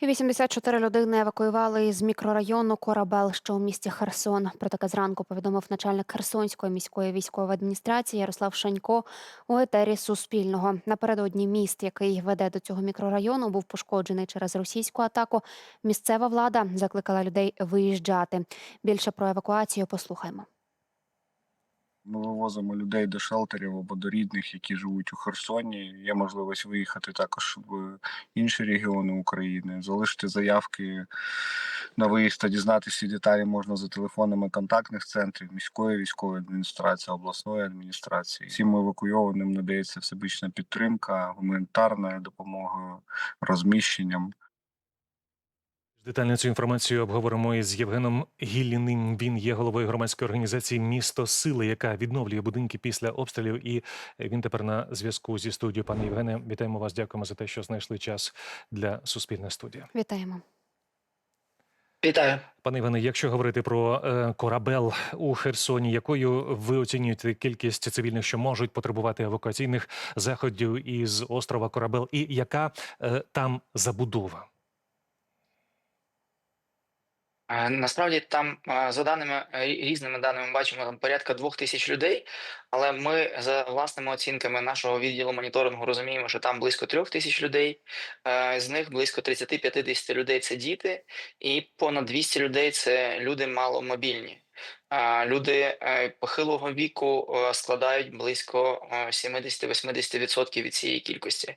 І 84 людини евакуювали з мікрорайону Корабел, що у місті Херсон. Про таке зранку повідомив начальник Херсонської міської військової адміністрації Ярослав Шанько у етері Суспільного. Напередодні міст, який веде до цього мікрорайону, був пошкоджений через російську атаку. Місцева влада закликала людей виїжджати. Більше про евакуацію послухаймо. Ми вивозимо людей до шелтерів або до рідних, які живуть у Херсоні. Є можливість виїхати також в інші регіони України, залишити заявки на виїзд та дізнатися деталі можна за телефонами контактних центрів міської військової адміністрації, обласної адміністрації. Всім евакуйованим надається всебічна підтримка гуманітарною допомогою, розміщенням. Детально цю інформацію обговоримо із Євгеном Гілліним. Він є головою громадської організації Місто Сили, яка відновлює будинки після обстрілів. І він тепер на зв'язку зі студією. Пане Євгене, вітаємо вас. Дякуємо за те, що знайшли час для суспільної студії. Вітаємо. Вітаю. Пане Іване, якщо говорити про е, корабел у Херсоні, якою ви оцінюєте кількість цивільних, що можуть потребувати евакуаційних заходів із острова Корабел, і яка е, там забудова? Е, Насправді там е, за даними е, різними даними бачимо там порядка двох тисяч людей. Але ми за власними оцінками нашого відділу моніторингу розуміємо, що там близько трьох тисяч людей. З них близько 30-50 людей це діти, і понад 200 людей це люди маломобільні. Люди похилого віку складають близько е, 70-80% від цієї кількості.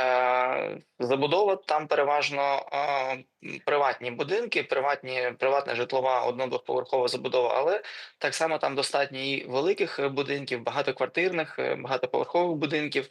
Е, Забудова там переважно е, приватні будинки, приватні, приватна житлова одно-двохповерхова забудова, але так само там достатньо і великих будинків, багатоквартирних, е, багатоповерхових будинків.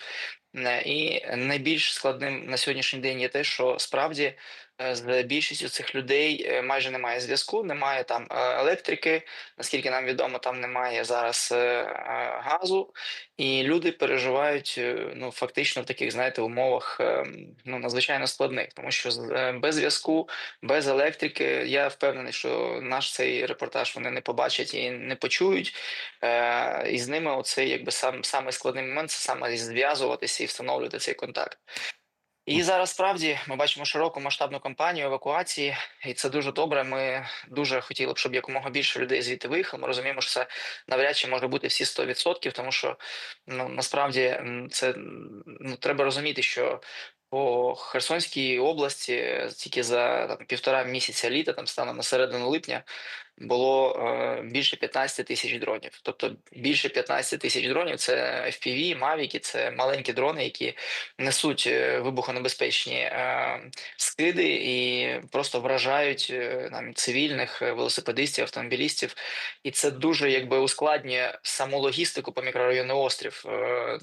І найбільш складним на сьогоднішній день є те, що справді з більшістю цих людей е, майже немає зв'язку, немає там е, електрики. Наскільки нам відомо, там немає зараз е, е, газу, і люди переживають е, ну фактично в таких, знаєте, умовах е, ну надзвичайно складних, тому що е, без зв'язку, без електрики, я впевнений, що наш цей репортаж вони не побачать і не почують. Е, І з ними оцей якби сам самий складний момент це саме зв'язуватися і встановлювати цей контакт. І зараз справді ми бачимо широку масштабну кампанію евакуації, і це дуже добре. Ми дуже хотіли б, щоб якомога більше людей звідти виїхало. Ми розуміємо, що це навряд чи може бути всі 100%, тому що ну насправді це ну треба розуміти, що по Херсонській області тільки за там, півтора місяця літа, там станом на середину липня, було е, більше 15 тисяч дронів. Тобто більше 15 тисяч дронів це FPV, мавіки, це маленькі дрони, які несуть е, вибухонебезпечні е, скиди і просто вражають е, нам цивільних е, велосипедистів, автомобілістів. І це дуже якби ускладнює саму логістику по мікрорайону острів. Е,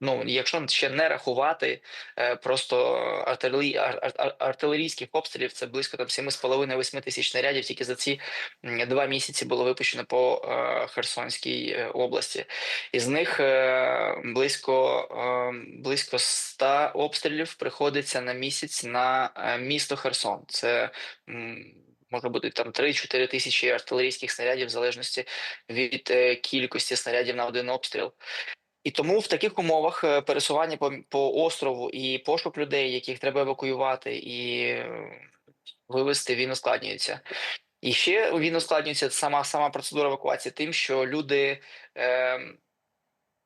Ну, якщо ще не рахувати е, просто артилерій, ар, ар, ар- артилерійських обстрілів, це близько там 7,5-8 тисяч снарядів. Тільки за ці два місяці було випущено по е, Херсонській е, області. Із них близько, е, близько 100 обстрілів приходиться на місяць на місто Херсон. Це може бути там 3-4 тисячі артилерійських снарядів, в залежності від кількості снарядів на один обстріл. І тому в таких умовах е, пересування по, по острову і пошук людей, яких треба евакуювати і е, вивезти, він ускладнюється. І ще він ускладнюється сама сама процедура евакуації тим, що люди е,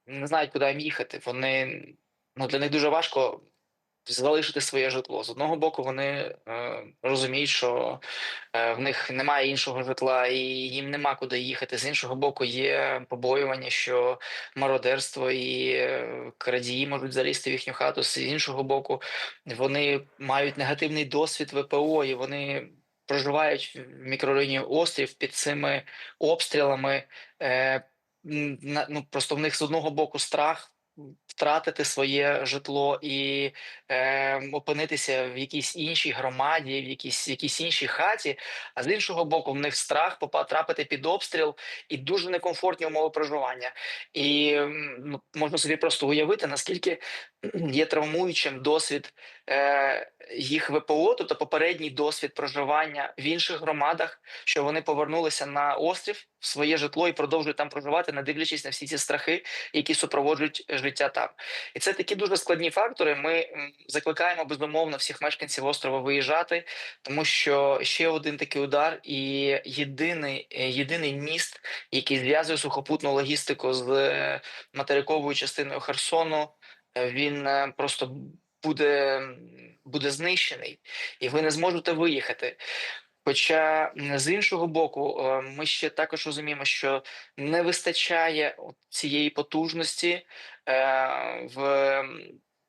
не знають, куди їм їхати. Вони ну для них дуже важко залишити своє житло. З одного боку, вони е, розуміють, що е, в них немає іншого житла і їм нема куди їхати. З іншого боку, є побоювання, що мародерство і е, крадії можуть залізти в їхню хату. З іншого боку, вони мають негативний досвід ВПО, і вони проживають в мікрорайоні острів під цими обстрілами. Е, ну, просто в них з одного боку страх. Втратити своє житло і е, опинитися в якійсь іншій громаді, в якійсь якійсь іншій хаті. А з іншого боку, в них страх потрапити під обстріл і дуже некомфортні умови проживання. І ну, можна собі просто уявити, наскільки є травмуючим досвід е, їх ВПО, тобто попередній досвід проживання в інших громадах, що вони повернулися на острів в своє житло і продовжують там проживати, не дивлячись на всі ці страхи, які супроводжують життя там. І це такі дуже складні фактори. Ми закликаємо безумовно всіх мешканців острова виїжджати, тому що ще один такий удар, і єдиний, е, єдиний міст, який зв'язує сухопутну логістику з материковою частиною Херсону, е, він е, просто буде, буде знищений, і ви не зможете виїхати. Хоча з іншого боку, е, ми ще також розуміємо, що не вистачає цієї потужності е, в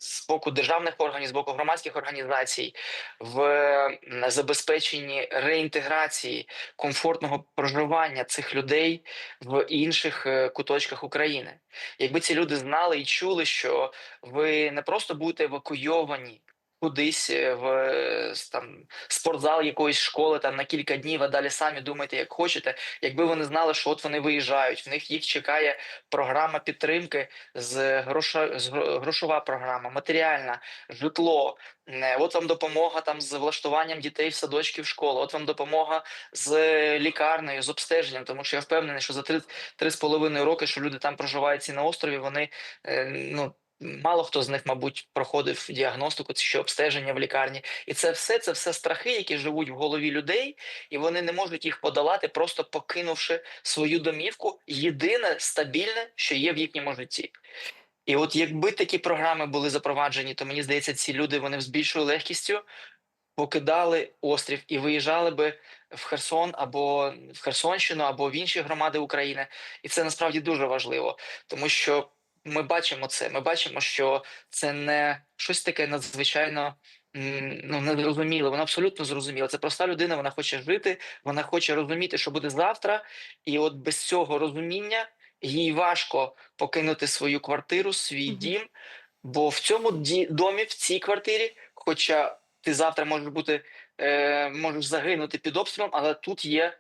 з боку державних органів, з боку громадських організацій в забезпеченні реінтеграції комфортного проживання цих людей в інших е, куточках України. Якби ці люди знали і чули, що ви не просто будете евакуйовані кудись е, в е, там спортзал якоїсь школи там на кілька днів, а далі самі думайте, як хочете. Якби вони знали, що от вони виїжджають, в них їх чекає програма підтримки з гроша з грошова програма, матеріальна, житло. е, От вам допомога там з влаштуванням дітей в садочки в школу. От вам допомога з лікарнею, з обстеженням. Тому що я впевнений, що за три три з половиною роки, що люди там проживають ці на острові, вони ну. Мало хто з них, мабуть, проходив діагностику чи обстеження в лікарні, і це все це все страхи, які живуть в голові людей, і вони не можуть їх подолати, просто покинувши свою домівку. Єдине стабільне, що є в їхньому житті. І от якби такі програми були запроваджені, то мені здається, ці люди вони з більшою легкістю покидали острів і виїжджали би в Херсон або в Херсонщину, або в інші громади України. І це насправді дуже важливо, тому що ми бачимо це. Ми бачимо, що це не щось таке надзвичайно. Ну, незрозуміле, воно абсолютно зрозуміле. Це проста людина, вона хоче жити, вона хоче розуміти, що буде завтра, і от без цього розуміння їй важко покинути свою квартиру, свій Мгм. дім, бо в цьому ді- домі, в цій квартирі, хоча ти завтра можеш бути, е, можеш загинути під обстрілом, але тут є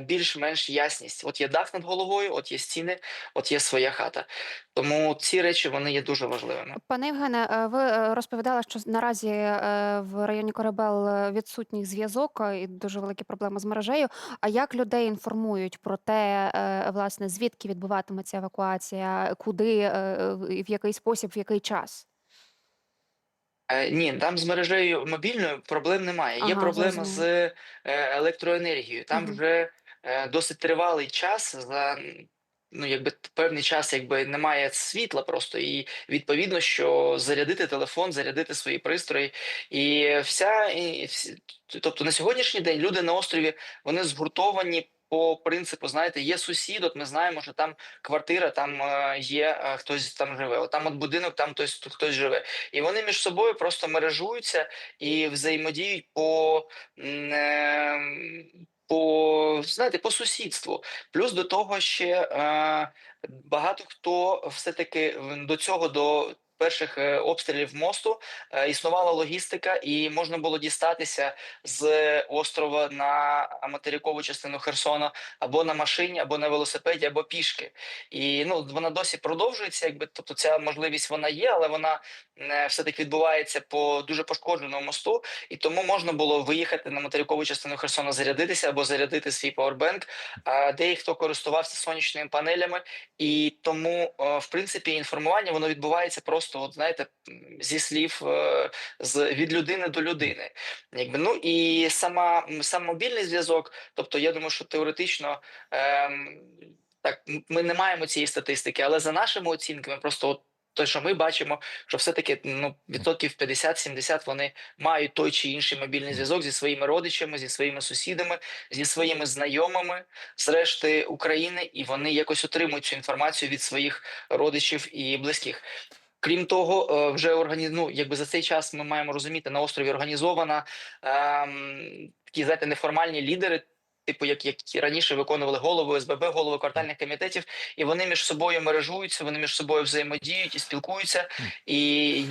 більш-менш ясність. От є дах над головою, от є стіни, от є своя хата. Тому ці речі вони є дуже важливими. Пане Євгене, е, ви е, розповідали, що наразі е, в районі Корабел е, відсутній зв'язок е, і дуже великі проблеми з мережею. А як людей інформують про те, е, власне, звідки відбуватиметься евакуація, куди, е, в який спосіб, в який час? Е, ні, там з мережею мобільною проблем немає. Є Ага, проблема зрозуміло. з е, електроенергією. Там Мгм. вже е, досить тривалий час за м, ну, якби т- певний час, якби немає світла просто, і відповідно, що зарядити телефон, зарядити свої пристрої, і вся і всі, тобто на сьогоднішній день люди на острові вони згуртовані. По принципу, знаєте, є сусід, от ми знаємо, що там квартира, там е, є е, хтось там живе. От там от будинок, там хтось хтось живе. І вони між собою просто мережуються і взаємодіють по, ем, по знаєте, по сусідству. Плюс до того ще е, багато хто все-таки до цього до. Перших е, обстрілів мосту е, існувала логістика, і можна було дістатися з острова на материкову частину Херсона або на машині, або на велосипеді, або пішки. І ну вона досі продовжується, якби тобто ця можливість вона є, але вона е, все-таки відбувається по дуже пошкодженому мосту, і тому можна було виїхати на материкову частину Херсона, зарядитися або зарядити свій пауербенк. Дехто користувався сонячними панелями, і тому, в принципі, інформування воно відбувається просто, от знаєте, зі слів е, з від людини до людини. Якби ну і сама сам мобільний зв'язок. Тобто, я думаю, що теоретично. Ем, так, ми не маємо цієї статистики, але за нашими оцінками, просто от те, що ми бачимо, що все-таки ну, відсотків 50-70 вони мають той чи інший мобільний зв'язок зі своїми родичами, зі своїми сусідами, зі своїми знайомими з решти України, і вони якось отримують цю інформацію від своїх родичів і близьких. Крім того, е, вже організ... ну, якби за цей час ми маємо розуміти, на острові організована ем, такі знаєте, неформальні лідери. Типу, як які раніше виконували голови СББ, голови квартальних комітетів, і вони між собою мережуються, вони між собою взаємодіють і спілкуються. І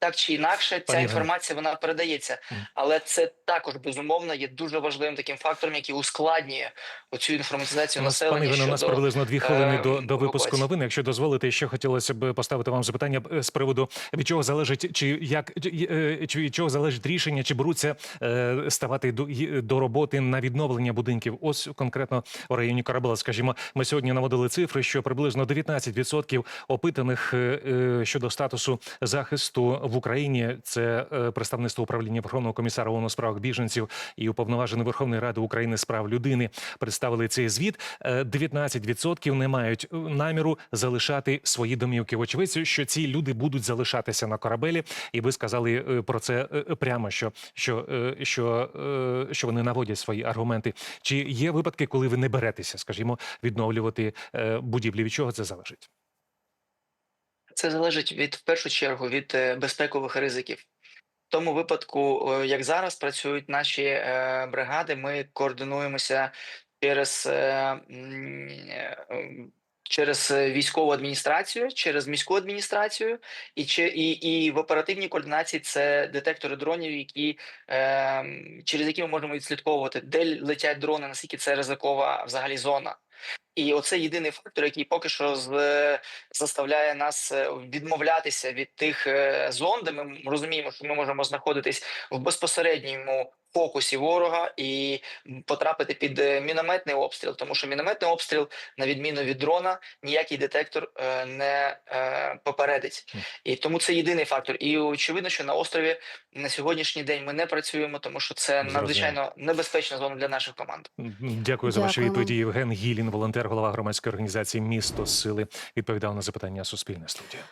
так чи інакше, ця інформація вона передається, але це також безумовно є дуже важливим таким фактором, який ускладнює оцю інформатизацію населення. пане Іване, у нас приблизно дві хвилини е, до, до випуску новин. Якщо дозволите, ще хотілося б поставити вам запитання е, з приводу від чого залежить, чи як чи, е, від чого залежить рішення, чи беруться е, ставати до, до роботи на відновлення будинків. Ось конкретно у районі Карабела. Скажімо, ми сьогодні наводили цифри, що приблизно 19% опитаних е, щодо статусу захисту в Україні. Це е, представництво управління Верховного комісара ООН у справах біженців і уповноважений Верховної Ради України з прав людини представили цей звіт. Е, 19% не мають е, наміру залишати свої домівки. Вочевидь, що ці люди будуть залишатися на корабелі, і ви сказали е, про це е, прямо, що, що, е, що, е, що вони наводять свої аргументи. Чи є випадки, коли ви не беретеся, скажімо, відновлювати е, будівлі? Від чого це залежить? Це залежить від в першу чергу від е, безпекових ризиків. В тому випадку, як зараз працюють наші е, бригади, ми координуємося через, е, через військову адміністрацію, через міську адміністрацію, і, чи- і, і в оперативній координації це детектори дронів, які, через які ми можемо відслідковувати, де летять дрони, наскільки це ризикова взагалі зона. І оце єдиний фактор, який поки що з, заставляє нас е, відмовлятися від тих е, зон, де ми розуміємо, що ми можемо знаходитись в безпосередньому фокусі ворога і потрапити під е, мінометний обстріл, тому що мінометний обстріл, на відміну від дрона, ніякий детектор е, не е, попередить. І тому це єдиний фактор. І очевидно, що на острові на сьогоднішній день ми не працюємо, тому що це Зрозуміло. надзвичайно небезпечна зона для наших команд. Дякую за ваші відповіді. Євген Гілін, волонтер, голова громадської організації Місто Сили, відповідав на запитання Суспільне студія.